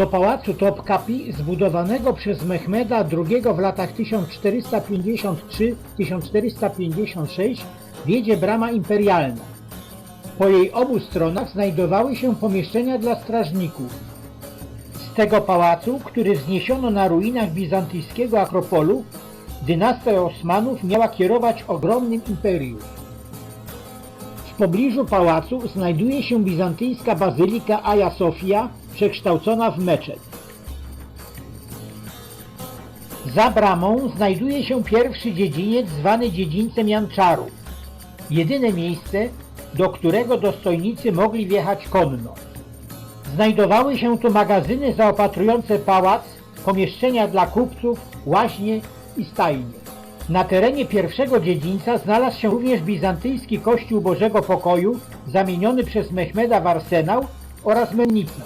Do pałacu Topkapi, zbudowanego przez Mehmeda II w latach 1453-1456, wiedzie brama imperialna. Po jej obu stronach znajdowały się pomieszczenia dla strażników. Z tego pałacu, który wzniesiono na ruinach bizantyjskiego Akropolu, dynastia Osmanów miała kierować ogromnym imperium. W pobliżu pałacu znajduje się bizantyjska bazylika Aja Sofia, przekształcona w meczet. Za bramą znajduje się pierwszy dziedziniec zwany dziedzińcem Janczaru. Jedyne miejsce, do którego dostojnicy mogli wjechać konno. Znajdowały się tu magazyny zaopatrujące pałac, pomieszczenia dla kupców, łaźnie i stajnie. Na terenie pierwszego dziedzińca znalazł się również bizantyjski kościół Bożego Pokoju, zamieniony przez Mehmeda w arsenał oraz mennica.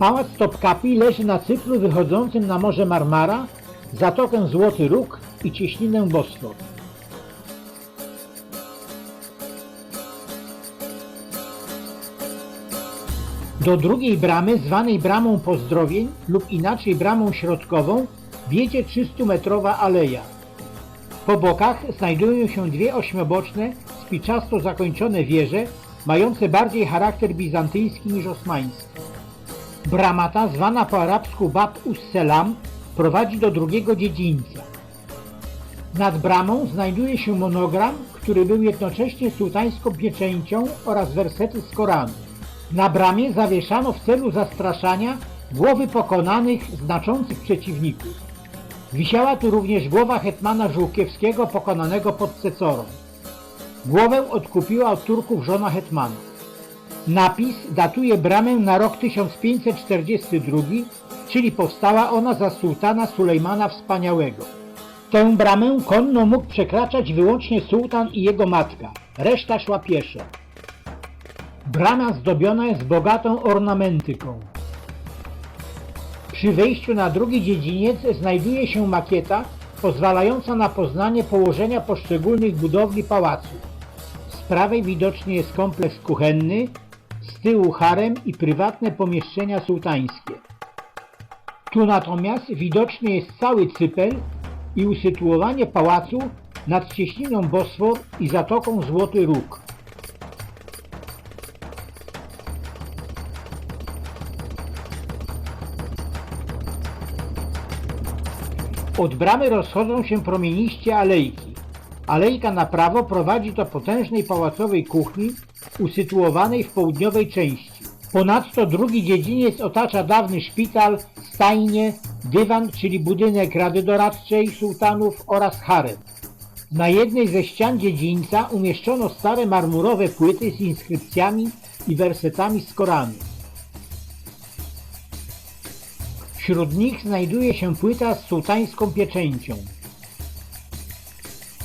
Pałac Topkapi leży na cyplu wychodzącym na Morze Marmara, Zatokę Złoty Róg i cieśninę Bosfor. Do drugiej bramy, zwanej Bramą Pozdrowień lub inaczej Bramą Środkową, wiedzie 300-metrowa aleja. Po bokach znajdują się dwie ośmioboczne, spiczasto zakończone wieże, mające bardziej charakter bizantyjski niż osmański. Brama ta, zwana po arabsku Bab us-Selam, prowadzi do drugiego dziedzińca. Nad bramą znajduje się monogram, który był jednocześnie sułtańską pieczęcią oraz wersety z Koranu. Na bramie zawieszano w celu zastraszania głowy pokonanych, znaczących przeciwników. Wisiała tu również głowa hetmana Żółkiewskiego pokonanego pod Cecorą. Głowę odkupiła od Turków żona hetmana. Napis datuje bramę na rok 1542, czyli powstała ona za sułtana Sulejmana Wspaniałego. Tę bramę konno mógł przekraczać wyłącznie sułtan i jego matka, reszta szła pieszo. Brama zdobiona jest bogatą ornamentyką. Przy wejściu na drugi dziedziniec znajduje się makieta pozwalająca na poznanie położenia poszczególnych budowli pałacu. Z prawej widoczny jest kompleks kuchenny, z tyłu harem i prywatne pomieszczenia sułtańskie. Tu natomiast widoczny jest cały cypel i usytuowanie pałacu nad cieśniną Bosfor i zatoką Złoty Róg. Od bramy rozchodzą się promieniście alejki. Alejka na prawo prowadzi do potężnej pałacowej kuchni usytuowanej w południowej części. Ponadto drugi dziedziniec otacza dawny szpital, stajnie, dywan, czyli budynek Rady Doradczej Sułtanów oraz harem. Na jednej ze ścian dziedzińca umieszczono stare marmurowe płyty z inskrypcjami i wersetami z Koranu. Wśród nich znajduje się płyta z sułtańską pieczęcią.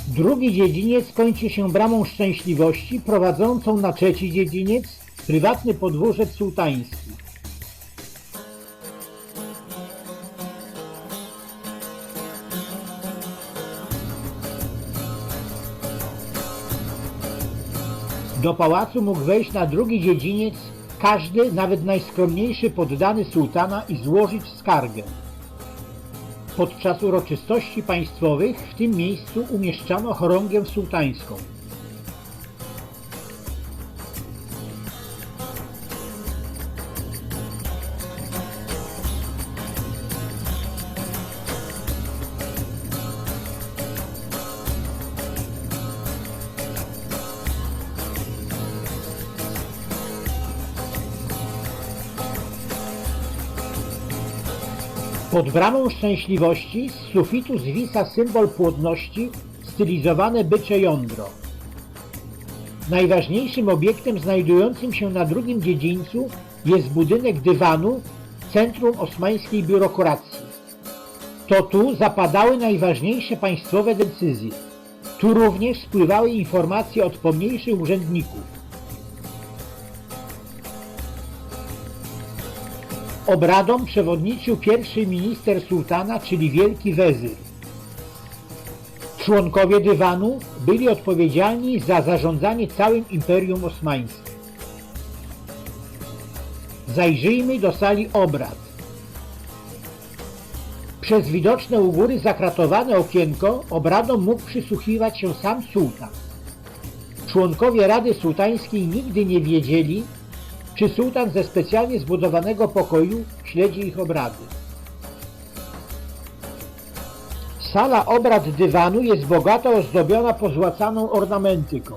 Drugi dziedziniec kończy się bramą szczęśliwości prowadzącą na trzeci dziedziniec, prywatny podwórzec sułtański. Do pałacu mógł wejść na drugi dziedziniec każdy, nawet najskromniejszy poddany sułtana i złożyć skargę. Podczas uroczystości państwowych w tym miejscu umieszczano chorągiew sułtańską. Pod bramą szczęśliwości z sufitu zwisa symbol płodności stylizowane bycze jądro. Najważniejszym obiektem znajdującym się na drugim dziedzińcu jest budynek dywanu, centrum osmańskiej biurokracji. To tu zapadały najważniejsze państwowe decyzje. Tu również spływały informacje od pomniejszych urzędników. Obradom przewodniczył pierwszy minister sułtana, czyli wielki wezyr. Członkowie dywanu byli odpowiedzialni za zarządzanie całym Imperium Osmańskim. Zajrzyjmy do sali obrad. Przez widoczne u góry zakratowane okienko obradom mógł przysłuchiwać się sam sułtan. Członkowie Rady Sułtańskiej nigdy nie wiedzieli, czy sułtan ze specjalnie zbudowanego pokoju śledzi ich obrady. Sala obrad dywanu jest bogato ozdobiona pozłacaną ornamentyką.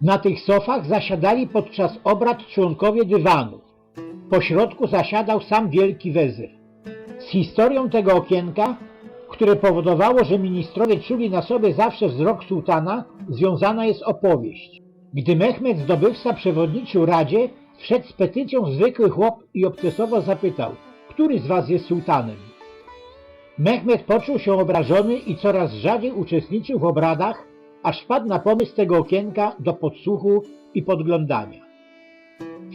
Na tych sofach zasiadali podczas obrad członkowie dywanu. Po środku zasiadał sam wielki wezyr. Z historią tego okienka, które powodowało, że ministrowie czuli na sobie zawsze wzrok sułtana, związana jest opowieść. Gdy Mehmed zdobywca przewodniczył Radzie, wszedł z petycją zwykły chłop i obcesowo zapytał, który z was jest sułtanem? Mehmed poczuł się obrażony i coraz rzadziej uczestniczył w obradach, aż wpadł na pomysł tego okienka do podsłuchu i podglądania.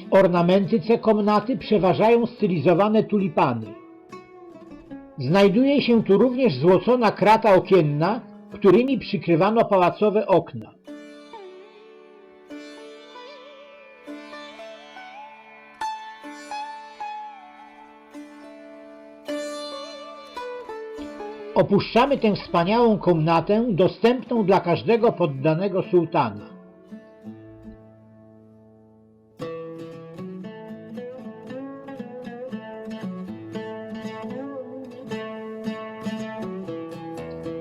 W ornamentyce komnaty przeważają stylizowane tulipany. Znajduje się tu również złocona krata okienna, którymi przykrywano pałacowe okna. Opuszczamy tę wspaniałą komnatę, dostępną dla każdego poddanego sułtana.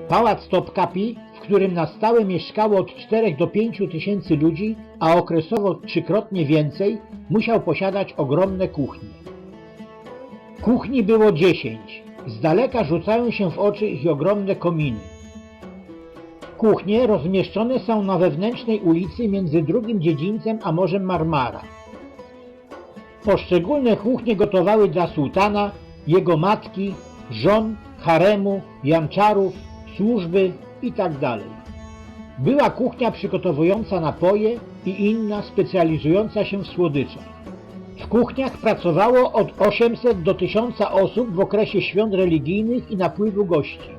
Pałac Topkapi, w którym na stałe mieszkało od 4 do 5 tysięcy ludzi, a okresowo trzykrotnie więcej, musiał posiadać ogromne kuchnie. Kuchni było 10. Z daleka rzucają się w oczy ich ogromne kominy. Kuchnie rozmieszczone są na wewnętrznej ulicy między drugim dziedzińcem a Morzem Marmara. Poszczególne kuchnie gotowały dla sułtana, jego matki, żon, haremu, janczarów, służby itd. Była kuchnia przygotowująca napoje i inna specjalizująca się w słodyczach. W kuchniach pracowało od 800 do 1000 osób w okresie świąt religijnych i napływu gości.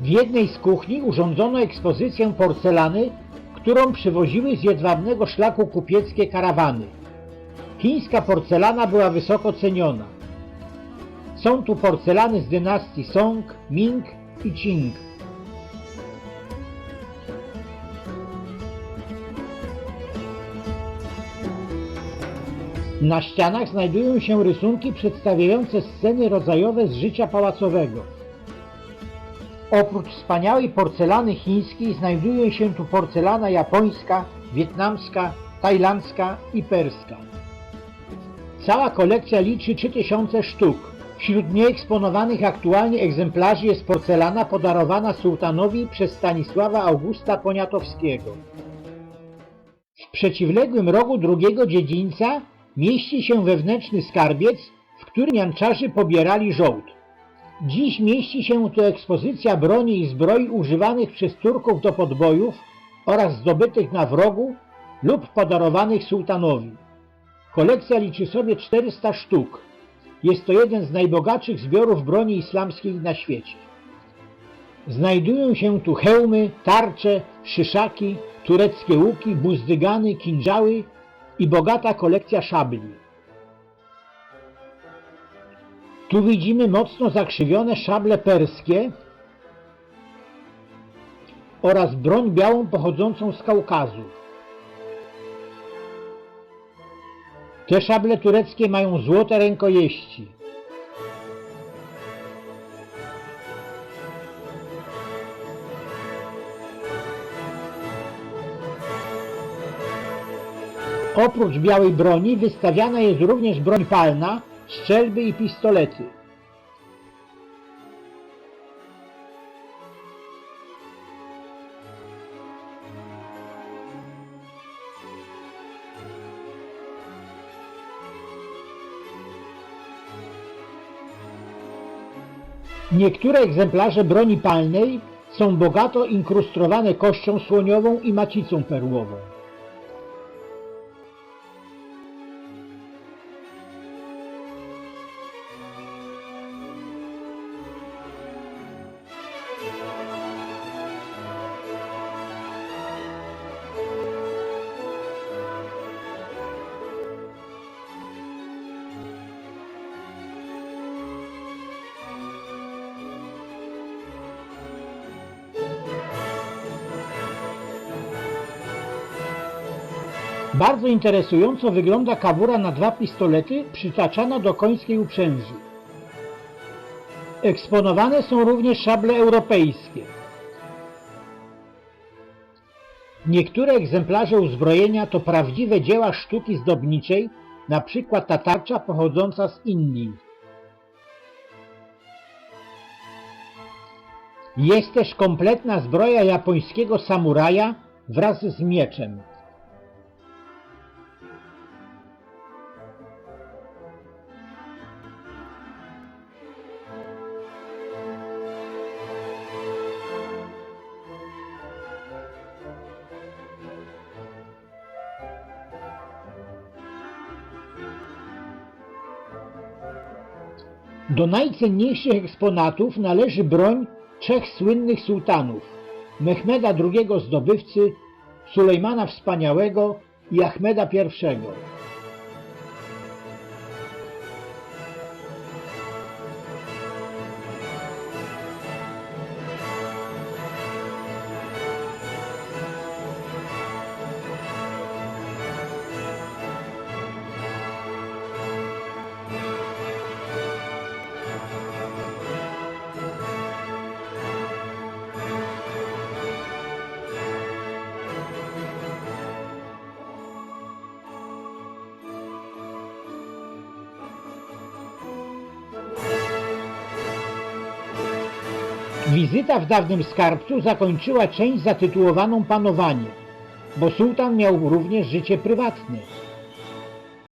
W jednej z kuchni urządzono ekspozycję porcelany, którą przywoziły z jedwabnego szlaku kupieckie karawany. Chińska porcelana była wysoko ceniona. Są tu porcelany z dynastii Song, Ming i Qing. Na ścianach znajdują się rysunki przedstawiające sceny rodzajowe z życia pałacowego. Oprócz wspaniałej porcelany chińskiej znajduje się tu porcelana japońska, wietnamska, tajlandzka i perska. Cała kolekcja liczy 3000 sztuk. Wśród nieeksponowanych aktualnie egzemplarzy jest porcelana podarowana sułtanowi przez Stanisława Augusta Poniatowskiego. W przeciwległym rogu drugiego dziedzińca mieści się wewnętrzny skarbiec, w którym janczarzy pobierali żołd. Dziś mieści się tu ekspozycja broni i zbroi używanych przez Turków do podbojów oraz zdobytych na wrogu lub podarowanych sułtanowi. Kolekcja liczy sobie 400 sztuk. Jest to jeden z najbogatszych zbiorów broni islamskiej na świecie. Znajdują się tu hełmy, tarcze, szyszaki, tureckie łuki, buzdygany, kinżały i bogata kolekcja szabli. Tu widzimy mocno zakrzywione szable perskie oraz broń białą pochodzącą z Kaukazu. Te szable tureckie mają złote rękojeści. Oprócz białej broni wystawiana jest również broń palna, strzelby i pistolety. Niektóre egzemplarze broni palnej są bogato inkrustrowane kością słoniową i macicą perłową. Bardzo interesująco wygląda kawura na dwa pistolety przytaczana do końskiej uprzęży. Eksponowane są również szable europejskie. Niektóre egzemplarze uzbrojenia to prawdziwe dzieła sztuki zdobniczej, przykład ta tarcza pochodząca z Indii. Jest też kompletna zbroja japońskiego samuraja wraz z mieczem. Do najcenniejszych eksponatów należy broń trzech słynnych sułtanów Mehmeda II zdobywcy, Sulejmana Wspaniałego i Ahmeda I. Wizyta w dawnym skarbcu zakończyła część zatytułowaną Panowanie, bo sułtan miał również życie prywatne.